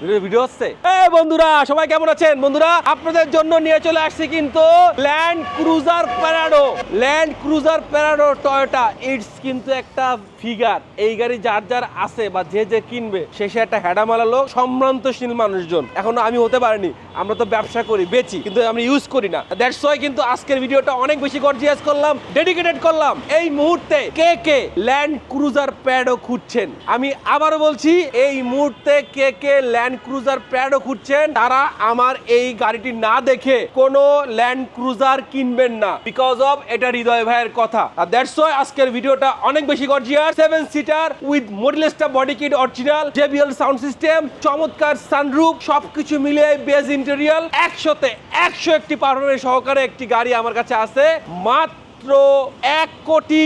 Video video হচ্ছে। এই বন্ধুরা, সবাই কেমন আছেন? বন্ধুরা, আপনাদের জন্য নিয়ে চলে আসছি কিন্তু Land Cruiser Prado Land Cruiser Prado Toyota it's কিন্তু একটা ফিগার এই গাড়ি যার যার আছে বা যে যে কিনবে শেষে একটা হ্যাডামালা লোক, সম্ভ্রান্তশীল মানুষজন। এখনও আমি হতে পারিনি, আমরা তো ব্যবসা করি, বেচি, কিন্তু আমরা ইউজ করি না। দ্যাটস ওয়াই কিন্তু আজকের ভিডিওটা অনেক বেশি গর্জিয়াস করলাম ডেডিকেটেড করলাম। এই মুহূর্তে কে কে ল্যান্ড ক্রুজার প্যাডও খুঁজছেন? আমি আবারও বলছি, এই মুহূর্তে কে কে ল্যান্ড ক্রুজার প্যাডও খুঁজছেন? তারা আমার এই গাড়িটি না দেখে কোনো ল্যান্ড ক্রুজার কিনবেন না। বিকজ অফ এটা হৃদয় ভাইয়ের কথা। আর দ্যাটস ওয়াই আজকের ভিডিওটা অনেক বেশি gorgeous seven seater with Modellista body kit original JBL sound system চমৎকার সানরুফ সবকিছু মিলে বেজ ইন্টেরিয়াল একশোতে একশো একটি পারফরমেন্স সহকারে একটি গাড়ি আমার কাছে আছে। মাত্র এক কোটি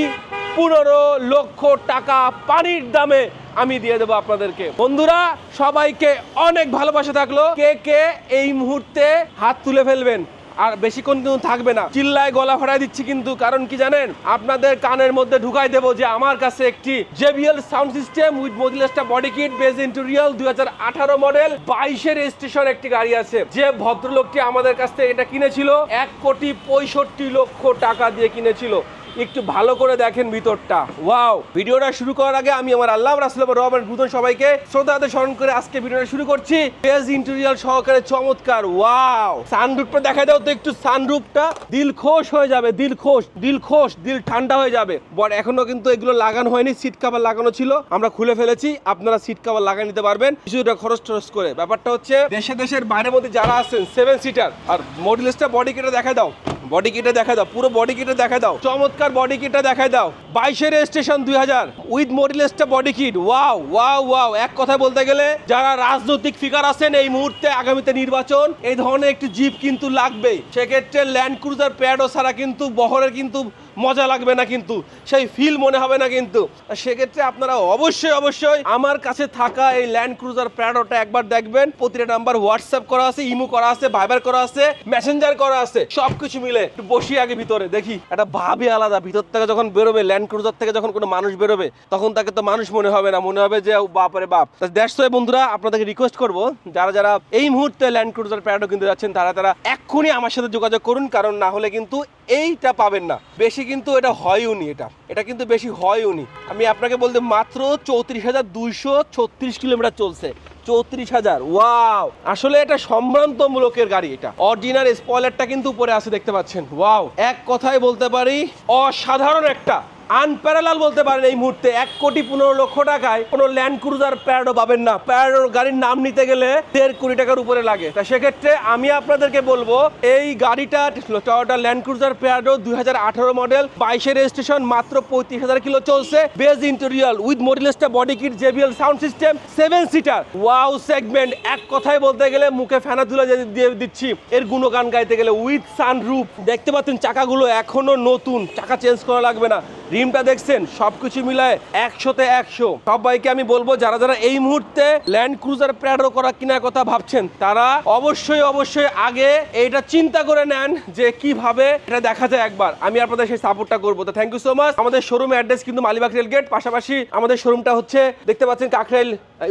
পনেরো লক্ষ টাকা পানির দামে আমি দিয়ে দেবো আপনাদেরকে। বন্ধুরা, সবাইকে অনেক ভালোবাসা থাকল। কে কে এই মুহূর্তে হাত তুলে ফেলবেন, আর বেশিক্ষণ কিন্তু থাকবে না। চিল্লায় গলা ফাটাই দিচ্ছি কিন্তু, কারণ কি জানেন? আপনাদের কানের মধ্যে ঢুকাই দেবো যে আমার কাছে একটি JBL sound system with Modellista body kit beige interior, দুই হাজার আঠারো মডেল, বাইশের স্টেশন একটি গাড়ি আছে। যে ভদ্রলোকটি আমাদের কাছ থেকে এটা কিনেছিল, এক কোটি পঁয়ষট্টি লক্ষ টাকা দিয়ে কিনেছিল। একটু ভালো করে দেখেন ভিতরটা। ওয়াও, ভিডিওটা শুরু করার আগে আমি আমার আল্লাহ রাসুল রহমান বুধন সবাইকে শ্রদ্ধাতে স্মরণ করে আজকে ভিডিওটা শুরু করছি। পেজ ইন্টেরিয়াল সহকারে চমৎকার, ওয়াও। সানরুফটা দেখা দাও তো একটু সানরুফটা দিল খোশ হয়ে যাবে, দিল খোশ দিল খোশ, দিল ঠান্ডা হয়ে যাবে। বট এখনও কিন্তু এগুলো লাগানো হয়নি সিট কাভার লাগানো ছিল। আমরা খুলে ফেলেছি, আপনারা সিট কাভার লাগিয়ে নিতে পারবেন। কিছুটা খরচ টরচ করে। ব্যাপারটা হচ্ছে, দেশে দেশের বাইরের মধ্যে যারা আছেন সেভেন সিটার আর মডেলিস্টটা বডি কেটে দেখা দাও। বডি কিটে দেখা দাও, পুরো বডি কিটটা দেখা দাও। চমৎকার বডি কিটটা দেখা দাও। বাইশের স্টেশন দুই হাজার। With Modellista body kit wow wow wow এক কথা বলতে গেলে, যারা রাজনৈতিক ফিগার আছেন, এই মুহূর্তে আগামীতে নির্বাচন, এই ধরনের একটি জিপ কিন্তু লাগবে। সেক্ষেত্রে ল্যান্ড ক্রুজার প্যাডও ছাড়া কিন্তু বহরের কিন্তু মজা লাগবে না কিন্তু, সেই ফিল মনে হবে না কিন্তু। সেক্ষেত্রে আপনারা অবশ্যই অবশ্যই আমার কাছে থাকা এই ল্যান্ড ক্রুজার প্যাডোটা একবার দেখবেন। প্রতিটা নাম্বার হোয়াটসঅ্যাপ করা আছে ইমো করা আছে ভাইবার করা আছে মেসেঞ্জার করা আছে, সবকিছু মিলে একটু বসি আগে ভিতরে, দেখি। একটা ভাবে আলাদা, ভিতর থেকে যখন বেরোবে ল্যান্ড ক্রুজার থেকে যখন কোনো মানুষ বেরোবে, তখন তাকে তো মানুষ মনে হবে না, মনে হবে যে বাপরে বাপ। দ্যাটস বন্ধুরা, আপনাদেরকে রিকোয়েস্ট করব, যারা যারা এই মুহূর্তে ল্যান্ড ক্রুজার প্যাডও কিনতে যাচ্ছেন, তারা তারা এক্ষুনি আমার সাথে যোগাযোগ করুন, কারণ না হলে কিন্তু এইটা পাবেন না। বেশি কিন্তু এটা হয় উনি এটা। এটা কিন্তু বেশি হয় উনি আমি আপনাকে বলতে মাত্র চৌত্রিশ হাজার দুইশো ছত্রিশ কিলোমিটার চলছে। চৌত্রিশ হাজার, ওয়াও! আসলে এটা সম্ভ্রান্তমূলকের গাড়ি এটা। অরিজিনাল স্পয়লারটা কিন্তু উপরে আছে, দেখতে পাচ্ছেন। ওয়াও! এক কথায় বলতে পারি, অসাধারণ একটা আনপ্যারালাল বলতে পারেন এই মুহূর্তে এক কোটি পনেরো লক্ষ টাকায় কোনো ল্যান্ড ক্রুজার প্যারাডো পাবেন না। প্যারাডোর গাড়ির নাম নিতে গেলে দেড় কোটি টাকার উপরে লাগে। তা সেক্ষেত্রে আমি আপনাদেরকে বলব, এই গাড়িটা টয়োটা ল্যান্ড ক্রুজার প্যারাডো দুই হাজার আঠারো মডেল বাইশের রেজিস্ট্রেশন মাত্র পঁয়ত্রিশ হাজার কিলো চলছে। Beige interior with Modellista body kit JBL sound system seven seater wow segment এক কথায় বলতে গেলে মুখে ফেনা তুলে দিয়ে দিচ্ছি, এর গুণগান গাইতে গেলে উইথ সানরুফ দেখতে পাচ্ছেন, চাকাগুলো এখনও নতুন, চাকা চেঞ্জ করা লাগবে না। রিমটা দেখছেন, সবকিছু মিলায় একশোতে একশো। সবাইকে আমি বলব, যারা যারা এই মুহূর্তে ল্যান্ড ক্রুজার প্যাডো করা কেনার কথা ভাবছেন, তারা অবশ্যই অবশ্যই আগে এইটা চিন্তা করে নেন যে কীভাবে এটা দেখা যায় একবার। আমি আপনাদের সেই সাপোর্টটা করব। তো থ্যাংক ইউ সো মাচ আমাদের শোরুম অ্যাড্রেস কিন্তু মালিবাগ রেল গেট পাশাপাশি আমাদের শোরুমটা হচ্ছে, দেখতে পাচ্ছেন কাকরাইল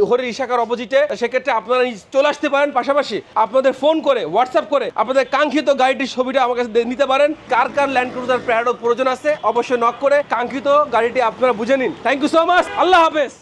হরির ইশাকার অপোজিটে সেক্ষেত্রে আপনারা চলে আসতে পারেন, পাশাপাশি আপনাদের ফোন করে হোয়াটসঅ্যাপ করে, আপনাদের কাঙ্ক্ষিত গাড়িটির ছবিটা আমার কাছে নিতে পারেন। কার কার ল্যান্ড ক্রুজার প্যাডো প্রয়োজন আছে, অবশ্যই নক করে কাঙ্ক্ষিত গাড়িটি আপনারা বুঝে নিন। থ্যাংক ইউ সো মাচ আল্লাহ হাফেজ।